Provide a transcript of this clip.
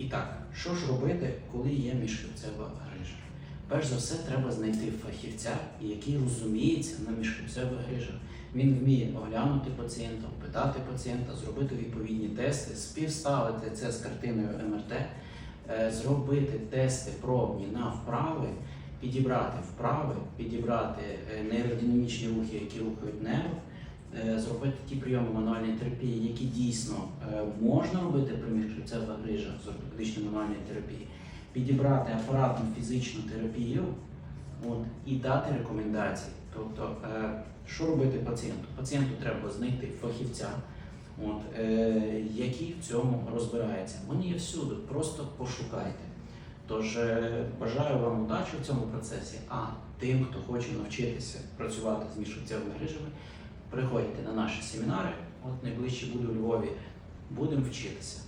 І так, що ж робити, коли є міжхребцева грижа? Перш за все, треба знайти фахівця, який розуміється на міжхребцевих грижах. Він вміє оглянути пацієнта, питати пацієнта, зробити відповідні тести, співставити це з картиною МРТ, е, зробити тести пробні на вправи, підібрати вправи, підібрати е, нейродинамічні рухи, які рухають нерв, е, зробити ті прийоми мануальної терапії, які дійсно можна робити при міжхребцевих грижах з ортопедичної мануальної терапії, підібрати апаратну фізичну терапію от, і дати рекомендації. Тобто, е, що робити пацієнту? Пацієнту треба знайти фахівця, от, е, який в цьому розбирається. Вони є всюди, просто пошукайте. Тож е, бажаю вам удачі в цьому процесі. А тим, хто хоче навчитися працювати з міжхребцевими грижами, приходьте на наші семінари. От найближче буду у Львові. Будемо вчитися.